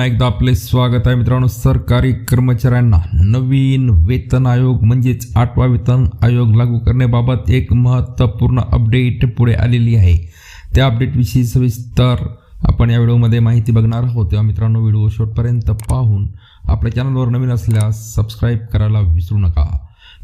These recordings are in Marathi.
पुन्हा एकदा आपले स्वागत आहे मित्रांनो. सरकारी कर्मचाऱ्यांना नवीन वेतन आयोग म्हणजेच आठवा वेतन आयोग लागू करण्याबाबत एक महत्त्वपूर्ण अपडेट पुढे आलेली आहे. त्या अपडेटविषयी सविस्तर आपण या व्हिडिओमध्ये माहिती बघणार आहोत. तेव्हा मित्रांनो व्हिडिओ शेवटपर्यंत पाहून आपल्या चॅनलवर नवीन असल्यास सबस्क्राईब करायला विसरू नका.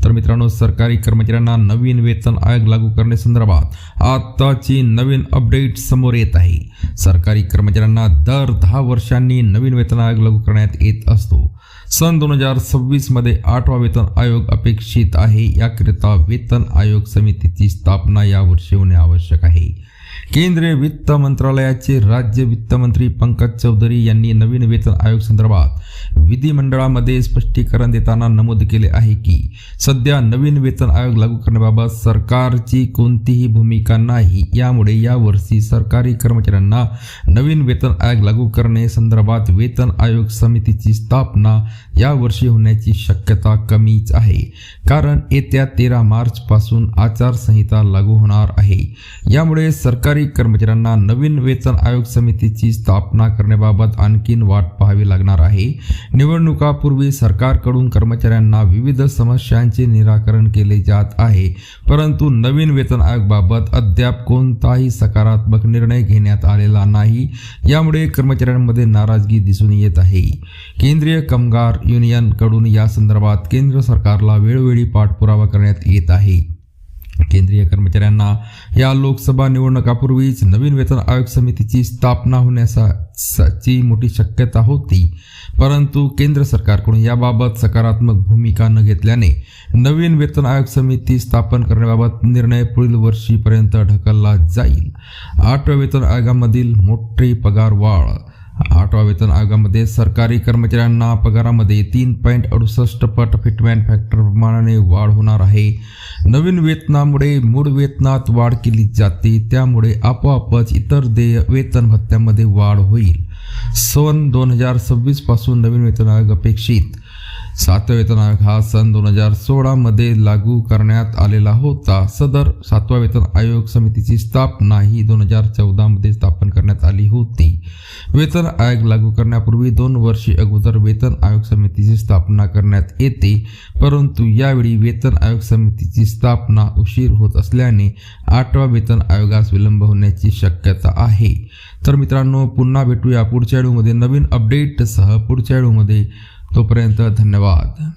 तर मित्रांनो सरकारी कर्मचाऱ्यांना नवीन वेतन आयोग लागू करण्यासंदर्भात आत्ताची नवीन अपडेट समोर येत आहे. सरकारी कर्मचाऱ्यांना दर दहा वर्षांनी नवीन वेतन आयोग लागू करण्यात येत असतो. सन दोन हजार सव्वीसमध्ये आठवा वेतन आयोग अपेक्षित आहे. याकरिता वेतन आयोग समितीची स्थापना यावर्षी होणे आवश्यक आहे. केंद्रीय वित्त मंत्रालयाचे राज्य वित्तमंत्री पंकज चौधरी यांनी नवीन वेतन आयोग संदर्भात विधिमंडळामध्ये स्पष्टीकरण देताना नमूद केले आहे की सध्या नवीन वेतन आयोग लागू करण्याबाबत सरकारची कोणतीही भूमिका नाही. यामुळे यावर्षी सरकारी कर्मचाऱ्यांना नवीन वेतन आयोग लागू करणे संदर्भात वेतन आयोग समितीची स्थापना यावर्षी होण्याची शक्यता कमीच आहे. कारण येत्या तेरा मार्चपासून आचारसंहिता लागू होणार आहे. यामुळे सरकारी कर्मचाऱ्यांना नवीन वेतन आयोग समितीची स्थापना करण्याबाबत आणखीन वाट पाहावी लागणार आहे. निवडणुकापूर्वी सरकारकडून कर्मचाऱ्यांना विविध समस्यांचे निराकरण केले जात आहे. परंतु नवीन वेतन आयोगाबाबत अद्याप कोणताही सकारात्मक निर्णय घेण्यात आलेला नाही. यामुळे कर्मचाऱ्यांमध्ये नाराजगी दिसून येत आहे. केंद्रीय कामगार युनियनकडून या संदर्भात केंद्र सरकारला वेळोवेळी पाठपुरावा करण्यात येत आहे. केंद्रीय कर्मचाऱ्यांना या लोकसभा निवडणुकापूर्वीच नवीन वेतन आयोग समितीची स्थापना होण्याची मोठी शक्यता होती. परंतु केंद्र सरकारकडून याबाबत सकारात्मक भूमिका न घेतल्याने नवीन वेतन आयोग समिती स्थापन करण्याबाबत निर्णय पुढील वर्षीपर्यंत ढकलला जाईल. आठव्या वेतन आयोगामधील मोठी पगार वाढ आठवा वेतन आयोगामध्ये सरकारी कर्मचाऱ्यांना पगारामध्ये तीन पॉईंट अडुसष्ट पट फिटमॅन फॅक्टर प्रमाणाने वाढ होणार आहे. नवीन वेतनामुळे मूळ वेतनात वाढ केली जाते त्यामुळे आपोआपच इतर देय वेतन भत्त्यामध्ये वाढ होईल. सन दोन हजार सव्वीसपासून नवीन वेतन आयोग अपेक्षित सातवा वेतन आयोग हा सन दोन हजार सोळामध्ये लागू करण्यात आलेला होता. सदर सातवा वेतन आयोग समितीची स्थापना ही दोन हजार चौदामध्ये स्थापन करण्यात आली होती. वेतन आयोग लागू करण्यापूर्वी दोन वर्षे अगोदर वेतन आयोग समितीची स्थापना करण्यात येते. परंतु यावेळी वेतन आयोग समितीची स्थापना उशीर होत असल्याने आठवा वेतन आयोगास विलंब होण्याची शक्यता आहे. तर मित्रांनो पुन्हा भेटूया पुढच्या व्हिडिओमध्ये नवीन अपडेटसह पुढच्या व्हिडिओमध्ये तोपर्यंत धन्यवाद.